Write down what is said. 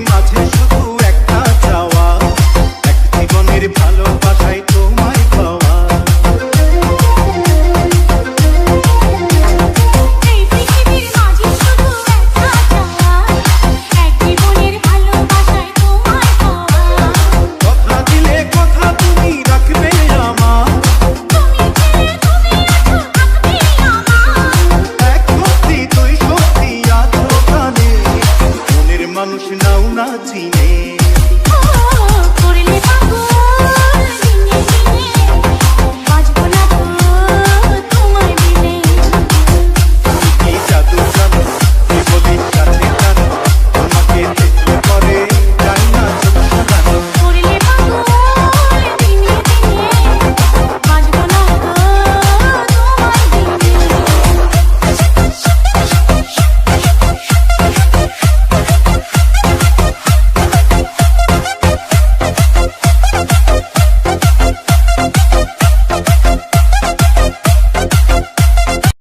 মাঝে শুধু একটা চাওয়া। এক জীবনের ভালো মানুষ নাও নাচিনে